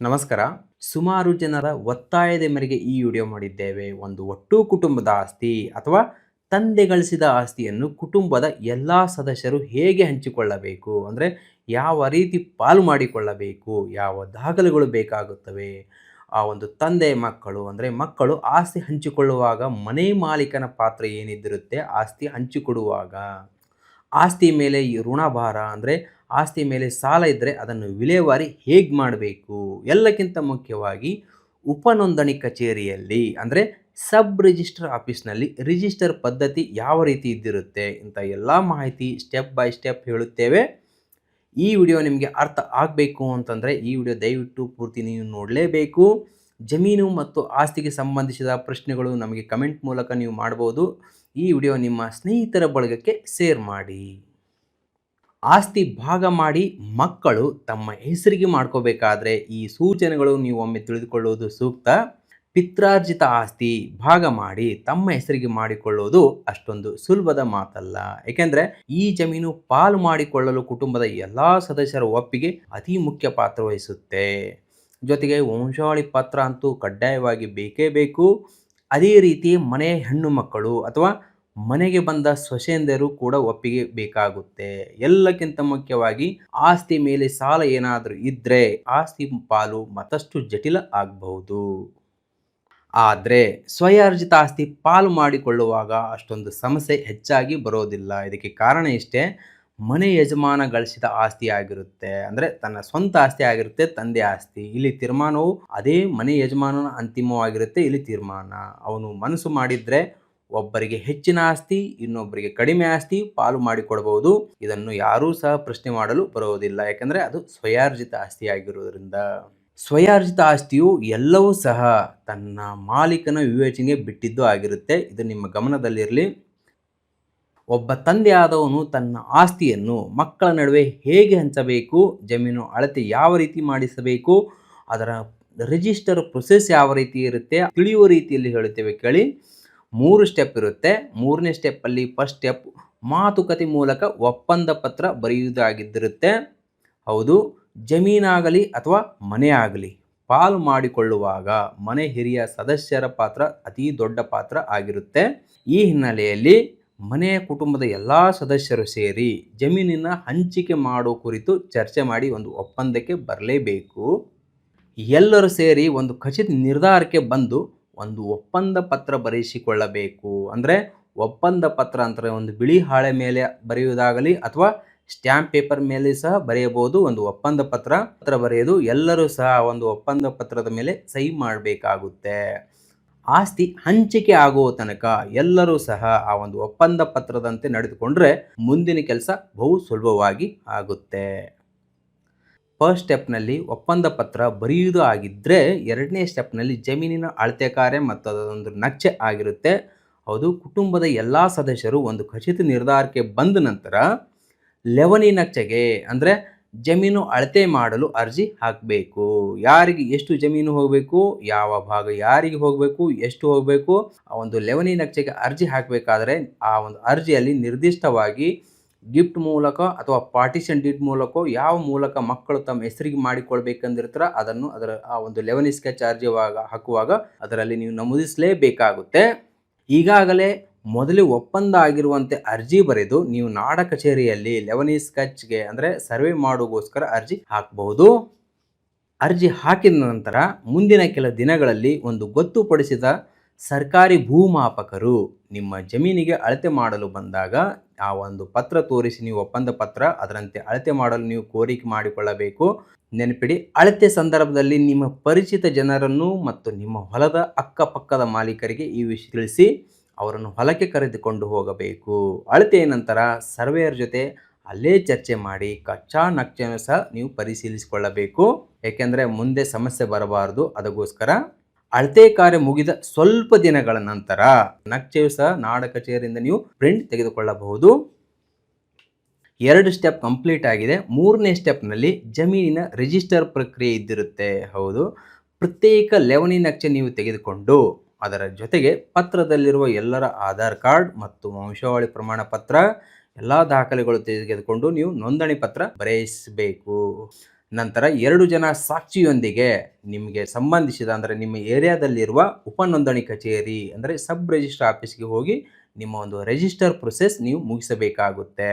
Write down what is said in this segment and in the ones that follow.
ನಮಸ್ಕಾರ. ಸುಮಾರು ಜನರ ಒತ್ತಾಯದ ಮೇರೆಗೆ ಈ ವಿಡಿಯೋ ಮಾಡಿದ್ದೇವೆ. ಒಂದು ಒಟ್ಟು ಕುಟುಂಬದ ಆಸ್ತಿ ಅಥವಾ ತಂದೆ ಗಳಿಸಿದ ಆಸ್ತಿಯನ್ನು ಕುಟುಂಬದ ಎಲ್ಲ ಸದಸ್ಯರು ಹೇಗೆ ಹಂಚಿಕೊಳ್ಳಬೇಕು? ಅಂದರೆ ಯಾವ ರೀತಿ ಪಾಲು ಮಾಡಿಕೊಳ್ಳಬೇಕು? ಯಾವ ದಾಖಲೆಗಳು ಬೇಕಾಗುತ್ತವೆ? ಆ ಒಂದು ತಂದೆ ಮಕ್ಕಳು ಅಂದರೆ ಮಕ್ಕಳು ಆಸ್ತಿ ಹಂಚಿಕೊಳ್ಳುವಾಗ ಮನೆ ಮಾಲೀಕನ ಪಾತ್ರ ಏನಿದ್ದಿರುತ್ತೆ? ಆಸ್ತಿ ಹಂಚಿಕೊಡುವಾಗ. ಆಸ್ತಿ ಮೇಲೆ ಈ ಋಣಭಾರ ಅಂದರೆ ಆಸ್ತಿ ಮೇಲೆ ಸಾಲ ಇದ್ದರೆ ಅದನ್ನು ವಿಲೇವಾರಿ ಹೇಗೆ ಮಾಡಬೇಕು? ಎಲ್ಲಕ್ಕಿಂತ ಮುಖ್ಯವಾಗಿ ಉಪನೋಂದಣಿ ಕಚೇರಿಯಲ್ಲಿ ಅಂದರೆ ಸಬ್ ರಿಜಿಸ್ಟರ್ ಆಫೀಸ್ನಲ್ಲಿ ರಿಜಿಸ್ಟರ್ ಪದ್ಧತಿ ಯಾವ ರೀತಿ ಇದ್ದಿರುತ್ತೆ ಇಂಥ ಎಲ್ಲ ಮಾಹಿತಿ ಸ್ಟೆಪ್ ಬೈ ಸ್ಟೆಪ್ ಹೇಳುತ್ತೇವೆ. ಈ ವಿಡಿಯೋ ನಿಮಗೆ ಅರ್ಥ ಆಗಬೇಕು ಅಂತಂದರೆ ಈ ವಿಡಿಯೋ ದಯವಿಟ್ಟು ಪೂರ್ತಿ ನೀವು ನೋಡಲೇಬೇಕು. ಜಮೀನು ಮತ್ತು ಆಸ್ತಿಗೆ ಸಂಬಂಧಿಸಿದ ಪ್ರಶ್ನೆಗಳು ನಮಗೆ ಕಮೆಂಟ್ ಮೂಲಕ ನೀವು ಮಾಡ್ಬೋದು. ಈ ವಿಡಿಯೋ ನಿಮ್ಮ ಸ್ನೇಹಿತರ ಬಳಗಕ್ಕೆ ಶೇರ್ ಮಾಡಿ. ಆಸ್ತಿ ಭಾಗ ಮಾಡಿ ಮಕ್ಕಳು ತಮ್ಮ ಹೆಸರಿಗೆ ಮಾಡ್ಕೋಬೇಕಾದ್ರೆ ಈ ಸೂಚನೆಗಳು ನೀವು ಒಮ್ಮೆ ತಿಳಿದುಕೊಳ್ಳುವುದು ಸೂಕ್ತ. ಪಿತ್ರಾರ್ಜಿತ ಆಸ್ತಿ ಭಾಗ ಮಾಡಿ ತಮ್ಮ ಹೆಸರಿಗೆ ಮಾಡಿಕೊಳ್ಳುವುದು ಅಷ್ಟೊಂದು ಸುಲಭದ ಮಾತಲ್ಲ. ಏಕೆಂದರೆ ಈ ಜಮೀನು ಪಾಲು ಮಾಡಿಕೊಳ್ಳಲು ಕುಟುಂಬದ ಎಲ್ಲ ಸದಸ್ಯರ ಒಪ್ಪಿಗೆ ಅತಿ ಮುಖ್ಯ ಪಾತ್ರ ವಹಿಸುತ್ತೆ. ಜೊತೆಗೆ ವಂಶಾವಳಿ ಪತ್ರ ಅಂತೂ ಕಡ್ಡಾಯವಾಗಿ ಬೇಕೇ ಬೇಕು. ಅದೇ ರೀತಿ ಮನೆ ಹೆಣ್ಣು ಮಕ್ಕಳು ಅಥವಾ ಮನೆಗೆ ಬಂದ ಸೊಸೆಯಂದರು ಕೂಡ ಒಪ್ಪಿಗೆ ಬೇಕಾಗುತ್ತೆ. ಎಲ್ಲಕ್ಕಿಂತ ಮುಖ್ಯವಾಗಿ ಆಸ್ತಿ ಮೇಲೆ ಸಾಲ ಏನಾದರೂ ಇದ್ದರೆ ಆಸ್ತಿ ಪಾಲು ಮತ್ತಷ್ಟು ಜಟಿಲ ಆಗಬಹುದು. ಆದರೆ ಸ್ವಯಾರ್ಜಿತ ಆಸ್ತಿ ಪಾಲು ಮಾಡಿಕೊಳ್ಳುವಾಗ ಅಷ್ಟೊಂದು ಸಮಸ್ಯೆ ಹೆಚ್ಚಾಗಿ ಬರೋದಿಲ್ಲ. ಇದಕ್ಕೆ ಕಾರಣ ಇಷ್ಟೇ. ಮನೆ ಯಜಮಾನ ಗಳಿಸಿದ ಆಸ್ತಿ ಆಗಿರುತ್ತೆ. ಅಂದರೆ ತನ್ನ ಸ್ವಂತ ಆಸ್ತಿ ಆಗಿರುತ್ತೆ, ತಂದೆ ಆಸ್ತಿ. ಇಲ್ಲಿ ತೀರ್ಮಾನವು ಅದೇ ಮನೆ ಯಜಮಾನನ ಅಂತಿಮವಾಗಿರುತ್ತೆ, ಇಲ್ಲಿ ತೀರ್ಮಾನ. ಅವನು ಮನಸ್ಸು ಮಾಡಿದ್ರೆ ಒಬ್ಬರಿಗೆ ಹೆಚ್ಚಿನ ಆಸ್ತಿ, ಇನ್ನೊಬ್ಬರಿಗೆ ಕಡಿಮೆ ಆಸ್ತಿ ಪಾಲು ಮಾಡಿಕೊಡಬಹುದು ಇದನ್ನು ಯಾರೂ ಸಹ ಪ್ರಶ್ನೆ ಮಾಡಲು ಬರುವುದಿಲ್ಲ. ಯಾಕಂದ್ರೆ ಅದು ಸ್ವಯಾರ್ಜಿತ ಆಸ್ತಿ ಆಗಿರುವುದರಿಂದ. ಸ್ವಯಾರ್ಜಿತ ಆಸ್ತಿಯು ಎಲ್ಲವೂ ಸಹ ತನ್ನ ಮಾಲೀಕನ ವಿವೇಚನೆಗೆ ಬಿಟ್ಟಿದ್ದು ಆಗಿರುತ್ತೆ. ಇದು ನಿಮ್ಮ ಗಮನದಲ್ಲಿರಲಿ. ಒಬ್ಬ ತಂದೆ ಆದವನು ತನ್ನ ಆಸ್ತಿಯನ್ನು ಮಕ್ಕಳ ನಡುವೆ ಹೇಗೆ ಹಂಚಬೇಕು, ಜಮೀನು ಅಳತೆ ಯಾವ ರೀತಿ ಮಾಡಿಸಬೇಕು, ಅದರ ರಿಜಿಸ್ಟರ್ ಪ್ರೊಸೆಸ್ ಯಾವ ರೀತಿ ಇರುತ್ತೆ ತಿಳಿಯುವ ರೀತಿಯಲ್ಲಿ ಹೇಳುತ್ತೇವೆ ಕೇಳಿ. ಮೂರು ಸ್ಟೆಪ್ ಇರುತ್ತೆ. ಮೂರನೇ ಸ್ಟೆಪ್ಪಲ್ಲಿ ಫಸ್ಟ್ ಸ್ಟೆಪ್ ಮಾತುಕತೆ ಮೂಲಕ ಒಪ್ಪಂದ ಪತ್ರ ಬರೆಯುವುದಾಗಿದ್ದಿರುತ್ತೆ. ಹೌದು, ಜಮೀನಾಗಲಿ ಅಥವಾ ಮನೆ ಆಗಲಿ ಪಾಲು ಮಾಡಿಕೊಳ್ಳುವಾಗ ಮನೆ ಹಿರಿಯ ಸದಸ್ಯರ ಪಾತ್ರ ಅತಿ ದೊಡ್ಡ ಪಾತ್ರ ಆಗಿರುತ್ತೆ. ಈ ಹಿನ್ನೆಲೆಯಲ್ಲಿ ಮನೆಯ ಕುಟುಂಬದ ಎಲ್ಲ ಸದಸ್ಯರು ಸೇರಿ ಜಮೀನಿನ ಹಂಚಿಕೆ ಮಾಡೋ ಕುರಿತು ಚರ್ಚೆ ಮಾಡಿ ಒಂದು ಒಪ್ಪಂದಕ್ಕೆ ಬರಲೇಬೇಕು. ಎಲ್ಲರೂ ಸೇರಿ ಒಂದು ಖಚಿತ ನಿರ್ಧಾರಕ್ಕೆ ಬಂದು ಒಂದು ಒಪ್ಪಂದ ಪತ್ರ ಬರೆಸಿಕೊಳ್ಳಬೇಕು. ಅಂದರೆ ಒಪ್ಪಂದ ಪತ್ರ ಅಂದರೆ ಒಂದು ಬಿಳಿ ಹಾಳೆ ಮೇಲೆ ಬರೆಯುವುದಾಗಲಿ ಅಥವಾ ಸ್ಟ್ಯಾಂಪ್ ಪೇಪರ್ ಮೇಲೆ ಸಹ ಬರೆಯಬಹುದು. ಒಂದು ಒಪ್ಪಂದ ಪತ್ರ ಪತ್ರ ಬರೆಯೋದು ಎಲ್ಲರೂ ಸಹ ಒಂದು ಒಪ್ಪಂದ ಪತ್ರದ ಮೇಲೆ ಸಹಿ ಮಾಡಬೇಕಾಗುತ್ತೆ. ಆಸ್ತಿ ಹಂಚಿಕೆ ಆಗುವ ತನಕ ಎಲ್ಲರೂ ಸಹ ಆ ಒಂದು ಒಪ್ಪಂದ ಪತ್ರದಂತೆ ನಡೆದುಕೊಂಡ್ರೆ ಮುಂದಿನ ಕೆಲಸ ಬಹು ಸುಲಭವಾಗಿ ಆಗುತ್ತೆ. ಫಸ್ಟ್ ಸ್ಟೆಪ್ನಲ್ಲಿ ಒಪ್ಪಂದ ಪತ್ರ ಬರೆಯುವುದು ಆಗಿದ್ದರೆ ಎರಡನೇ ಸ್ಟೆಪ್ನಲ್ಲಿ ಜಮೀನಿನ ಅಳತೆ ಕಾರ್ಯ ಮತ್ತು ಅದೊಂದು ನಕ್ಷೆ ಆಗಿರುತ್ತೆ. ಅದು ಕುಟುಂಬದ ಎಲ್ಲ ಸದಸ್ಯರು ಒಂದು ಖಚಿತ ನಿರ್ಧಾರಕ್ಕೆ ಬಂದ ನಂತರ ಲೆವನಿ ನಕ್ಷೆಗೆ ಅಂದರೆ ಜಮೀನು ಅಳತೆ ಮಾಡಲು ಅರ್ಜಿ ಹಾಕಬೇಕು. ಯಾರಿಗೆ ಎಷ್ಟು ಜಮೀನು ಹೋಗಬೇಕು, ಯಾವ ಭಾಗ ಯಾರಿಗೆ ಹೋಗಬೇಕು, ಎಷ್ಟು ಹೋಗಬೇಕು, ಆ ಒಂದು ಲೆವನಿ ನಕ್ಷೆಗೆ ಅರ್ಜಿ ಹಾಕಬೇಕಾದ್ರೆ ಆ ಒಂದು ಅರ್ಜಿಯಲ್ಲಿ ನಿರ್ದಿಷ್ಟವಾಗಿ ಗಿಫ್ಟ್ ಮೂಲಕ ಅಥವಾ ಪಾರ್ಟಿಷನ್ ಡೀಟ್ ಮೂಲಕ ಯಾವ ಮೂಲಕ ಮಕ್ಕಳು ತಮ್ಮ ಹೆಸರಿಗೆ ಮಾಡಿಕೊಳ್ಬೇಕಂದಿರ್ತಾರ ಅದನ್ನು ಅದರ ಆ ಒಂದು ಲೆವನಿ ಸ್ಕೆಚ್ ಅರ್ಜಿ ಹಾಕುವಾಗ ಅದರಲ್ಲಿ ನೀವು ನಮೂದಿಸಲೇಬೇಕಾಗುತ್ತೆ. ಈಗಾಗಲೇ ಮೊದಲೇ ಒಪ್ಪಂದ ಆಗಿರುವಂತೆ ಅರ್ಜಿ ಬರೆದು ನೀವು ನಾಡ ಕಚೇರಿಯಲ್ಲಿ ಲೆವನೀಸ್ ಕಚ್ಗೆ ಅಂದರೆ ಸರ್ವೆ ಮಾಡೋಗೋಸ್ಕರ ಅರ್ಜಿ ಹಾಕಬಹುದು. ಅರ್ಜಿ ಹಾಕಿದ ನಂತರ ಮುಂದಿನ ಕೆಲ ದಿನಗಳಲ್ಲಿ ಒಂದು ಗೊತ್ತುಪಡಿಸಿದ ಸರ್ಕಾರಿ ಭೂಮಾಪಕರು ನಿಮ್ಮ ಜಮೀನಿಗೆ ಅಳತೆ ಮಾಡಲು ಬಂದಾಗ ಆ ಒಂದು ಪತ್ರ ತೋರಿಸಿ ನೀವು ಒಪ್ಪಂದ ಪತ್ರ, ಅದರಂತೆ ಅಳತೆ ಮಾಡಲು ನೀವು ಕೋರಿಕೆ ಮಾಡಿಕೊಳ್ಳಬೇಕು. ನೆನಪಿಡಿ, ಅಳತೆ ಸಂದರ್ಭದಲ್ಲಿ ನಿಮ್ಮ ಪರಿಚಿತ ಜನರನ್ನು ಮತ್ತು ನಿಮ್ಮ ಹೊಲದ ಅಕ್ಕಪಕ್ಕದ ಮಾಲೀಕರಿಗೆ ಈ ವಿಷಯ ತಿಳಿಸಿ. ಅವರನ್ನು ಹೊಲಕ್ಕೆ ಕರೆದುಕೊಂಡು ಹೋಗಬೇಕು. ಅಳತೆಯ ನಂತರ ಸರ್ವೆಯರ್ ಜೊತೆ ಅಲ್ಲೇ ಚರ್ಚೆ ಮಾಡಿ ಕಚ್ಚಾ ನಕ್ಷೆಯನ್ನು ಸಹ ನೀವು ಪರಿಶೀಲಿಸಿಕೊಳ್ಳಬೇಕು. ಏಕೆಂದರೆ ಮುಂದೆ ಸಮಸ್ಯೆ ಬರಬಾರದು. ಅದಕ್ಕೋಸ್ಕರ ಅಳತೆ ಕಾರ್ಯ ಮುಗಿದ ಸ್ವಲ್ಪ ದಿನಗಳ ನಂತರ ನಕ್ಷೆಯು ಸಹ ನಾಡ ಕಚೇರಿಯಿಂದ ನೀವು ಪ್ರಿಂಟ್ ತೆಗೆದುಕೊಳ್ಳಬಹುದು. ಎರಡು ಸ್ಟೆಪ್ ಕಂಪ್ಲೀಟ್ ಆಗಿದೆ. ಮೂರನೇ ಸ್ಟೆಪ್ನಲ್ಲಿ ಜಮೀನಿನ ರಿಜಿಸ್ಟರ್ ಪ್ರಕ್ರಿಯೆ ಇದ್ದಿರುತ್ತೆ. ಹೌದು. ಪ್ರತ್ಯೇಕ ಲೆವನಿ ನಕ್ಷೆ ನೀವು ತೆಗೆದುಕೊಂಡು ಅದರ ಜೊತೆಗೆ ಪತ್ರದಲ್ಲಿರುವ ಎಲ್ಲರ ಆಧಾರ್ ಕಾರ್ಡ್ ಮತ್ತು ವಂಶಾವಳಿ ಪ್ರಮಾಣ ಪತ್ರ, ಎಲ್ಲ ದಾಖಲೆಗಳು ತೆಗೆದುಕೊಂಡು ನೀವು ನೋಂದಣಿ ಪತ್ರ ಬರೆಯಿಸಬೇಕು. ನಂತರ ಎರಡು ಜನ ಸಾಕ್ಷಿಯೊಂದಿಗೆ ನಿಮಗೆ ಸಂಬಂಧಿಸಿದ, ಅಂದರೆ ನಿಮ್ಮ ಏರಿಯಾದಲ್ಲಿರುವ ಉಪನೋಂದಣಿ ಕಚೇರಿ, ಅಂದರೆ ಸಬ್ ರಿಜಿಸ್ಟರ್ ಆಫೀಸ್ಗೆ ಹೋಗಿ ನಿಮ್ಮ ಒಂದು ರಿಜಿಸ್ಟರ್ ಪ್ರೊಸೆಸ್ ನೀವು ಮುಗಿಸಬೇಕಾಗುತ್ತೆ.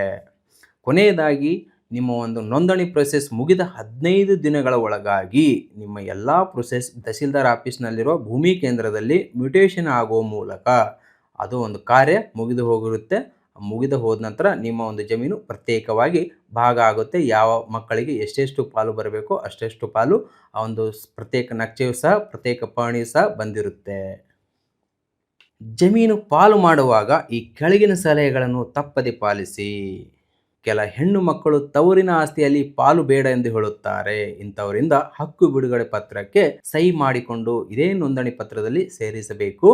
ಕೊನೆಯದಾಗಿ ನಿಮ್ಮ ಒಂದು ನೋಂದಣಿ ಪ್ರೊಸೆಸ್ ಮುಗಿದ ಹದಿನೈದು ದಿನಗಳ ಒಳಗಾಗಿ ನಿಮ್ಮ ಎಲ್ಲ ಪ್ರೊಸೆಸ್ ತಹಸೀಲ್ದಾರ್ ಆಫೀಸ್ನಲ್ಲಿರುವ ಭೂಮಿ ಕೇಂದ್ರದಲ್ಲಿ ಮ್ಯೂಟೇಷನ್ ಆಗೋ ಮೂಲಕ ಅದು ಒಂದು ಕಾರ್ಯ ಮುಗಿದು ಹೋಗಿರುತ್ತೆ. ಮುಗಿದು ಹೋದ ನಂತರ ನಿಮ್ಮ ಒಂದು ಜಮೀನು ಪ್ರತ್ಯೇಕವಾಗಿ ಭಾಗ ಆಗುತ್ತೆ. ಯಾವ ಮಕ್ಕಳಿಗೆ ಎಷ್ಟೆಷ್ಟು ಪಾಲು ಬರಬೇಕೋ ಅಷ್ಟೆಷ್ಟು ಪಾಲು ಆ ಒಂದು ಪ್ರತ್ಯೇಕ ನಕ್ಷೆಯು ಸಹ, ಪ್ರತ್ಯೇಕ ಪಹಣಿಯು ಸಹ ಬಂದಿರುತ್ತೆ. ಜಮೀನು ಪಾಲು ಮಾಡುವಾಗ ಈ ಕೆಳಗಿನ ಸಲಹೆಗಳನ್ನು ತಪ್ಪದೆ ಪಾಲಿಸಿ. ಕೆಲ ಹೆಣ್ಣು ಮಕ್ಕಳು ತವರಿನ ಆಸ್ತಿಯಲ್ಲಿ ಪಾಲು ಬೇಡ ಎಂದು ಹೇಳುತ್ತಾರೆ. ಇಂಥವರಿಂದ ಹಕ್ಕು ಬಿಡುಗಡೆ ಪತ್ರಕ್ಕೆ ಸಹಿ ಮಾಡಿಕೊಂಡು ಇದೇ ನೋಂದಣಿ ಪತ್ರದಲ್ಲಿ ಸೇರಿಸಬೇಕು.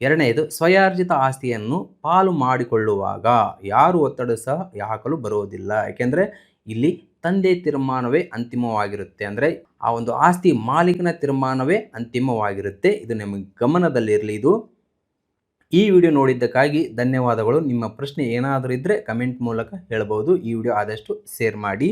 ಎರಡನೆಯದು ಸ್ವಯಾರ್ಜಿತ ಆಸ್ತಿಯನ್ನು ಪಾಲು ಮಾಡಿಕೊಳ್ಳುವಾಗ ಯಾರು ಒತ್ತಡ ಸಹ ಹಾಕಲು ಬರುವುದಿಲ್ಲ. ಯಾಕೆಂದರೆ ಇಲ್ಲಿ ತಂದೆ ತೀರ್ಮಾನವೇ ಅಂತಿಮವಾಗಿರುತ್ತೆ. ಅಂದರೆ ಆ ಒಂದು ಆಸ್ತಿ ಮಾಲೀಕನ ತೀರ್ಮಾನವೇ ಅಂತಿಮವಾಗಿರುತ್ತೆ. ಇದು ನಿಮಗೆ ಗಮನದಲ್ಲಿರಲಿ ಇದು. ಈ ವಿಡಿಯೋ ನೋಡಿದ್ದಕ್ಕಾಗಿ ಧನ್ಯವಾದಗಳು. ನಿಮ್ಮ ಪ್ರಶ್ನೆ ಏನಾದರೂ ಇದ್ದರೆ ಕಮೆಂಟ್ ಮೂಲಕ ಹೇಳ್ಬೋದು. ಈ ವಿಡಿಯೋ ಆದಷ್ಟು ಶೇರ್ ಮಾಡಿ.